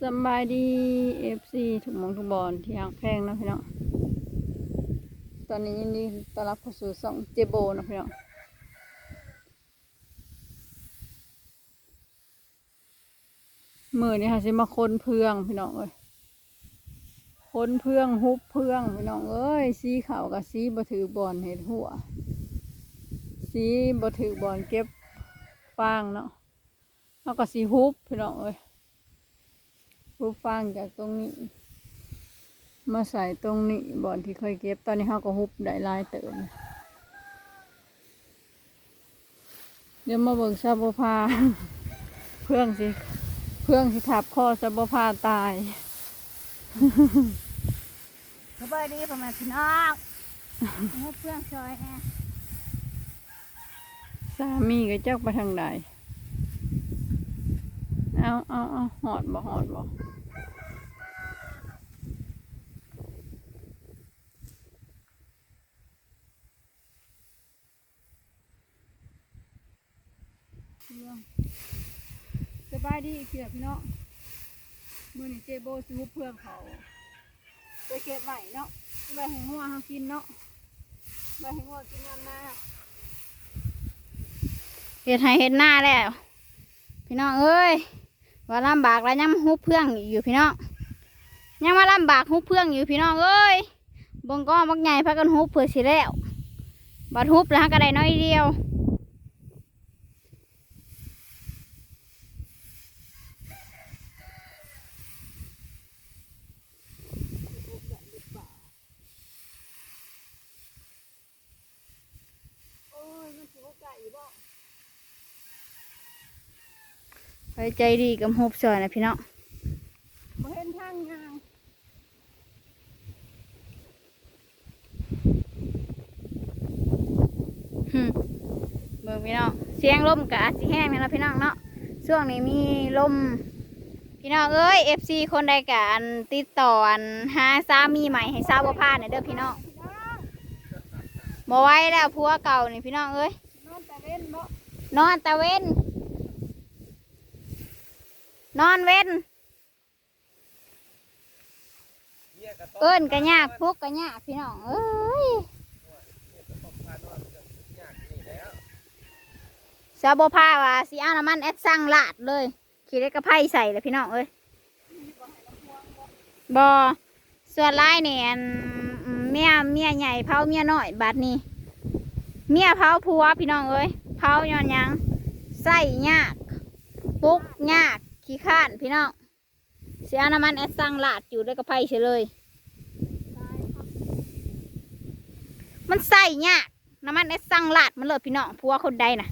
สบายดีเอฟซีทุกหมองทุกบอลที่ห่างแพงนะพี่น้อง ตอนนี้ยินดีต้อนรับเข้าสู่ช่องเจโบนะพี่น้อง มือนี่ค่ะสิมาค้นเพื่องพี่น้องเอ้ยค้นเพื่องฮุบเพื่องพี่น้องเอ้ยสีขาวกับสีบะถือบอลเห็ดหัว สีบะถือบอลเก็บฟางเนาะแล้วก็สีฮุบพี่น้องเอ้ย รูปฟางจากตรงนี้ มาใส่ตรงนี้บ่อนที่เคยเก็บตอนนี้เขาก็ฮุบได้หลายเติมเดี๋ยวมาเบิ่งซาบพาเพื่องสิ เพื่องสิทับคอซาบพาตายสบายดีประมาณพี่น้องให้เพื่อนซอยแน่สามีก็จักไปทางใดเอาเอาเอาหอดบ่หอดบ่ สบายดีอีกเกียพี่น้องมือนี่เจโบซื้อเพื่องเขาไปเก็บไว้เนาะไว้ให้งัวเขากินเนาะไว้ให้งัวกินยามหน้าเฮ็ดให้เฮ็ดหน้าแล้ว พี่น้องเอ้ยว่าลำบากแล้วยังฮุบเพื่องอยู่พี่น้องยังมาลำบากฮุบเพื่องอยู่พี่น้องเอ้ยบงก็มักใหญ่พักกันฮุบเพื่อสิแล้วบัดฮุบแล้วก็ได้น้อยเดียว โอ้ยมันสิบ่ไก่บ่ ไปใจดีกับฮุบซอยนะพี่น้องบ่เห็นทางยางหึเบิ่งพี่น้องเสียงลมกะอาจสิแห้งนี่นะพี่น้องเนาะช่วงนี้มีลมพี่น้องเอ้ย FC คนใดกอันติดต่ออันหาสามีใหม่ให้ทราบว่าพลาดเนี่ยเด้อพี่น้องบ่ไหว้แล้วผัวเก่านี่พี่น้องเอ้ยนอนแต่เว้นบ่นอนตะเว้น นอนเว้น เอิ้นกะยากพวกกะยากพี่น้องเอ้ยซาบพาว่าสิเอาน้ำมันแอดสั่งลาดเลย ขี่ได้กระไพ่ใส่เลยพี่น้องเอ้ยบอส่วนไลายเนี่ยเมียเมียใหญ่เผาเมียน้อยบาดนี้ เมียเผาผัวพี่น้องเอ้ยเผาย้อนยังใส่ยาก ปุกยาก ขี้ข้านพี่น้องเสียน้ำมันแอดสั่งลาดอยู่ด้วยกระไพเฉยเลย มันใส่ยากน้ำมันแอดสั่งลาดมันเลยพี่น้องผัวคนใดน่ะ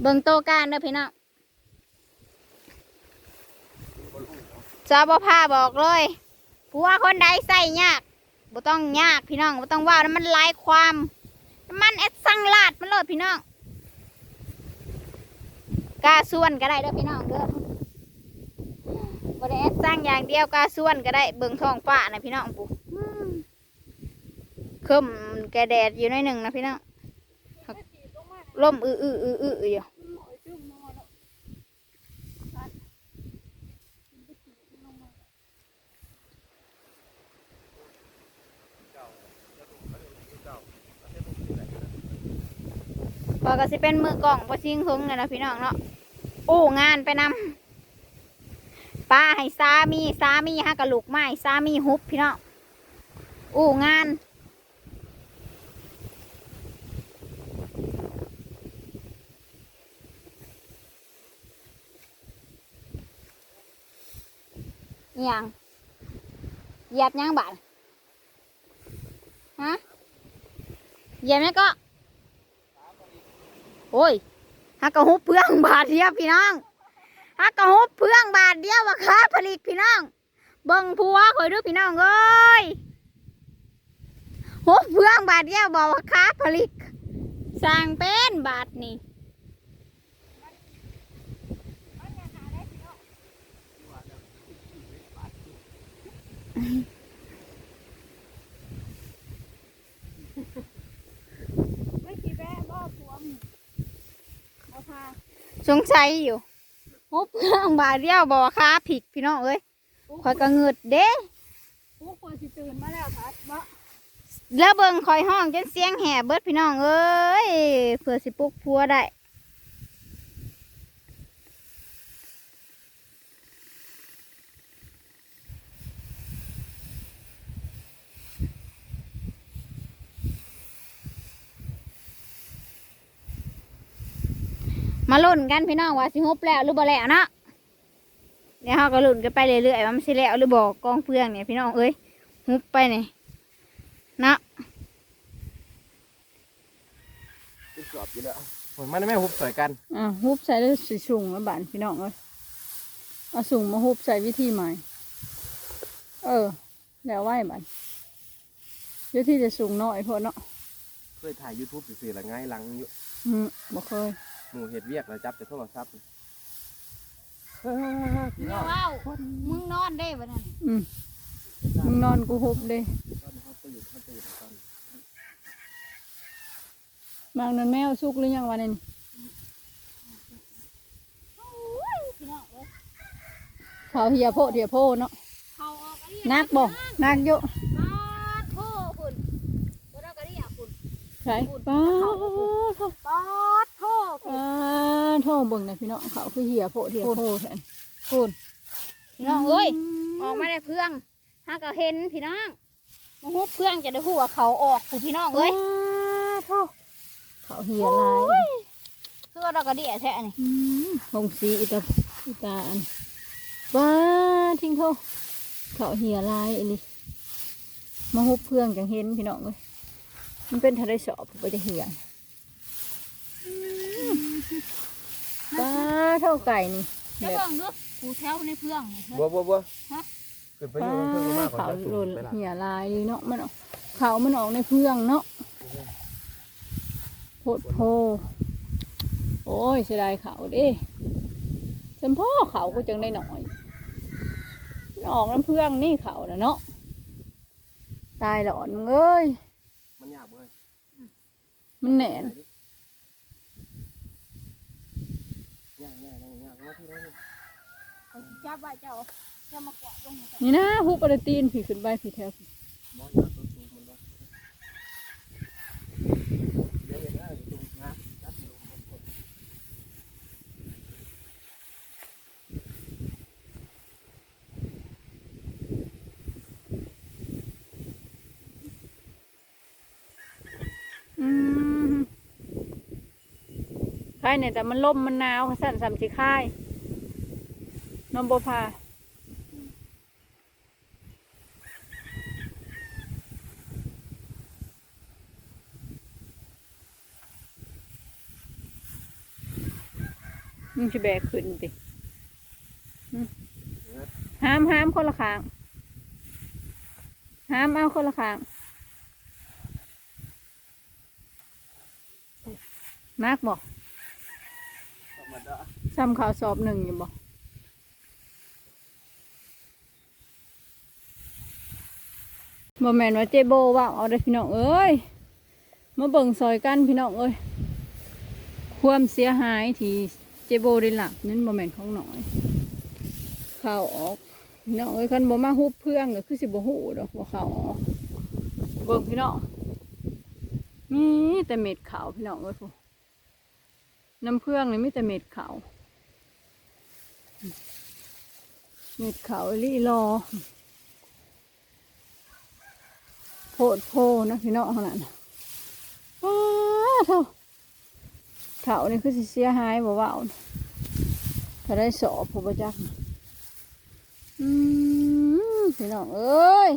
เบิ่งโตการเด้อพี่น้องจอบผ้าบอกเลยผัวคนใดใส่ยากบ่ต้องยากพี่น้องบ่ต้องว่ามันหลายความน้ำมันแอดสั่งลาดมันเลยพี่น้อง กล้าส่วนก็ได้เด้อพี่น้องเด้อบ่ได้แอดสั่งอย่างเดียวกล้าส่วนก็ได้เบิ่งท้องฟ้านะพี่น้องปุ๊คึมแกแดดอยู่หน้อยหนึ่งนะพี่น้องลมอื้ออื้ออื้ออื้ออยู่ พอก็สิเป็นมือกล่องพอชิงหึงเลยนะพี่น้องเนาะอู้งานไปนำป้าให้สามีสามีฮะกระลูกไม้สามีฮุบพี่น้องอู้งานย่างเหยียบยังบาดฮะเหยียบไหมก็ โอ้ยฮักกระฮุบเพื่องบาทเดียวพี่น้องฮักกระฮุบเพื่องบาทเดียวว่าค้าผลิตพี่น้องเบิ่งผัวคอยดูพี่น้องเอ้ยฮุบเพื่องบาทเดียวบอกว่าค้าผลิตสร้างเป็นบาทนี่ไม่กี่แวะบ่ผัวมบ่พา สงสัยอยู่ฮุบเครื่องบาทเดียวบอกว่าค้าผิดพี่น้องเอ้ยคอยก็เงืดเด้โอ้คนสิตื่นมาแล้วครับมาแล้วเบิ่งคอยห้องจนเสียงแห่เบิดพี่น้องเอ้ยเพื่อสิปลุกพัวได้ มาลุ้นกันพี่น้องว่าสิฮุบแล้วหรือบ่แล้วเนาะเดี๋ยวเราก็ลุ้นกันไปเรื่อยๆว่ามันสิแล้วหรือบ่กองเพื่องเนี่ยพี่น้องเอ้ยฮุบไปนี่เนาะเป็นกรอบอยู่แล้วผมมันไม่หุบสวยกันอะฮุบใส่แล้วสิสูงมาบานพี่น้องเอ้ยเอาสูงมาฮุบใส่วิธีใหม่ เออ แล้วไหวบานเดี๋ยวที่จะสูงน้อยพอเนาะเคยถ่ายยูทูบสื่อๆละง่ายหลังอยู่อืมบ่เคย หมู่เห็ดเวียกแล้วจับแต่โทรศัพท์เฮ้ยพี่น้เดี๋ยอวงว้าวมึงนอนได้บ่นั่นอืมมึงนอนกูฮุบเด้เขาตื่นเขาตื่นตอนบางนั้นแมวสุกหรือยังวะเนี่ยพี่น้องเอ้ยเขาเหียโพดเหียโพเนาะเขาออกอันนี้ นักบ่นักเยอะ มาโทษคุณบ่ได้ก็ได้อะคุณ ใช่ป้าโทปอดโทษป้าโทเบิ่งนะพี่น้องเขาคือเหี่ยโพเหียโพแทนพูดพี่น้องเอ้ยออกมาได้เพื่องถ้าก็เห็นพี่น้องมาฮุบเพื่องจะได้หัวเขาออกผู้พี่น้องเอ้ยโทเขาเหี่ยลายคือว่าเราก็ด้แท้นี่อืมลงสีอีตาอีตาอันป้าทิ้งเขาเขาเหี่ยลายอันนี้มาฮุบเพื่องจังเห็นพี่น้องเลย มันเป็นทะเลสอบไปจะเหียป้าเท่าไก่นี่เดี๋ยวเบิ่งดูผู้แถวในเพื่องนี่เฮ้ยบัวบัวบัวฮะ ขึ้นไปอยู่เพิ่งมากกว่าเขาจะหสูล่งนไปละเหี่ยลายเลยเนาะมันออกเขามันออกในเพื่องเนาะโพดโพ โอ้ยเสียดายเขาเดิจำพ่อเขาก็จังได้หน่อยมันออกน้ำเพื่องนี่เขาน่ะเนาะตายหลอนมึงเอ้ยมันยากเว้ย มันแหนนยากยากยากยากมาที่นั่นเขาสิจับไว้เจ้าจะมากวาดลงมาใส่นี่นะฮุบปรตีนผีขึ้นไปผีแถวผีมองยากตัวสูงมันบ่เดี๋ยวเห็นหน้าอยู่ตรงนะจับอยู่บนคน อืม ใครเนี่ยแต่มันลมมันหนาวสั่นสามสิค่ายนมบพามึงจะแบกขึ้นติห้ามห้ามคนละข้างห้ามเอาคนละข้างมากบอก ซ้ำข่าวสอบหนึ่งอยู่บอกบอแมนว่าเจโบว่าเอาได้พี่น้องเอ้ยมาเบิ่งซอยกันพี่น้องเอ้ยความเสียหายที่เจโบได้หลับนั่นบอแมนของหน่อยข่าวออกพี่น้องเอ้ยคันบ่มาฮุบเพื่องก็คือสิบ่ฮู้ดอกบ่ข่าวออกเบิ่งพี่น้องมีแต่เม็ดขาวพี่น้องเอ้ยพวก น้ำเพื่องนี่มีแต่เม็ดขาวเม็ดขาวลี่รอ โพดโพนะพี่น้องขนาดนั้นว้าเท่าเขานี่คือสิเสียหายบ่เบาๆนะถ้าได้สอบผู้ประจักษ์อืมพี่น้องเอ้ย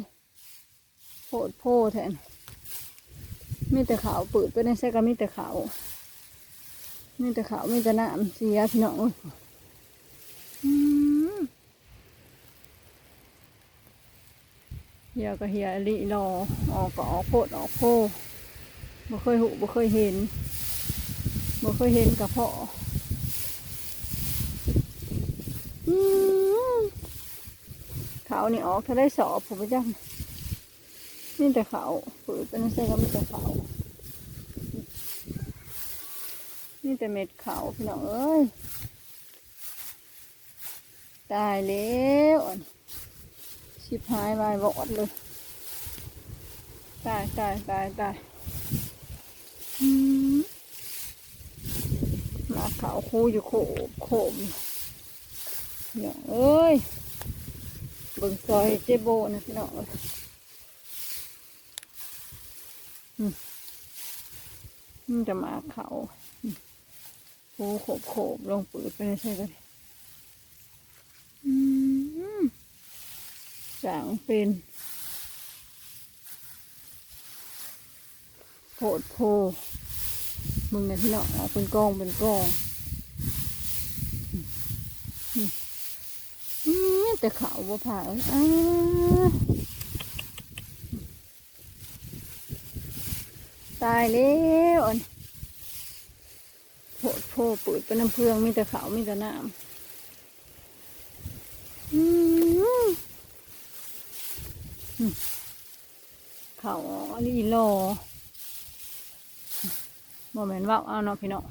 โพดโพแทนมีแต่ขาวเปิดไปในใส่ก็มีแต่ขาว มีแต่ขาวมีแต่น้ำเสียพี่น้องเอ้ยอืมเฮียก็เฮียลิรอออกก็ออกโพดออกโพบ่เคยหูบ่เคยเห็นบ่เคยเห็นกับพ่อเขานี่ออกถ้าได้สอบผมจังนี่แต่เขาเปิดเป็นเส้นก็มีแต่เขา นี่แต่เม็ดเขาพี่น้องเอ้ย ตายแล้วชิบหายวายวอดเลย ตายตายตายตายอืมหมาขาวคู่อยู่โขบโขบเนี่ยเอ้ยเบิ่งซอยเจโบนะพี่น้องอ้ยอืมมันจะมาเขา อืมคู่โขบโขบลงปืดไปเลยใช่ไหมอืมจางเป็นโผดโพมึงเนี่ยพี่น้องออกเป็นกองเป็นกองอืมอืมอืมแต่ขาวบ่ผ่าเอ้ยอ้าตายแล้วอันโผดโพเปิดเป็นน้ำเพืองมีแต่เขามีแต่น้ำอืมอืมขาวอันนี้รอบ่แม่นว่าเอาเนาะพี่เน้อง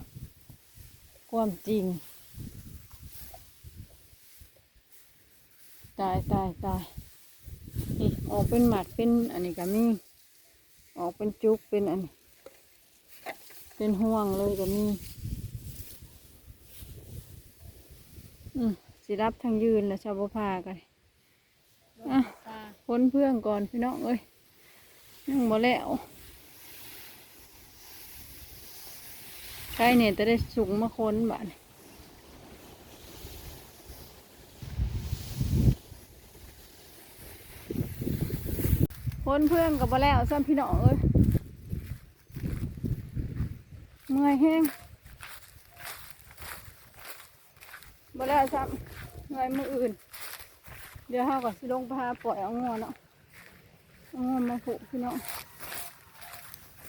ความจริง ตายตายตายนี่ออกเป็นหมัดเป็นอันนี้ก็มีออกเป็นจุกเป็นอันนี้เป็นห่วงเลยก็มี อืม สิรับทางยืนแล้วชาวบพากันอะพ้นเพื่องก่อนพี่น้องเอ้ยยังบ่แล้วใกล้เนี่ยจะได้สุกมาค้นบ้านค้นเพื่อนกับบ่แล้วซ้ำพี่น้องเอ้ยเมื่อยแห้งบ่แล้วซ้ำ เมื่อยมืออื่น เดี๋ยวเฮาก็สิลงไปหาปล่อยเอางอเนาะเอางอมาผูกพี่น้อง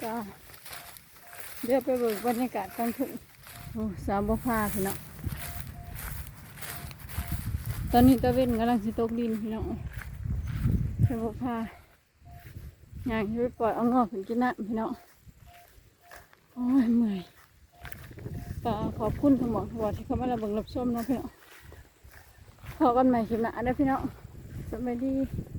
จ้าเดี๋ยวไปเบิกบรรยากาศกลางคืนโอ้สามบ่พาพี่น้องตอนนี้ตะเวนกำลังสิตกดินพี่น้องสามบ่พาอย่างที่ไปปล่อยเอางอกขึ้นกินน้ำพี่น้องโอ้ยเมื่อยก็ขอบคุณทั้งหมดทั้งหมดที่เข้ามารับเบิ่งรับชมเนาะพี่น้อง พอกันใหม่คลิปหน้าเด้อพี่น้องสวัสดี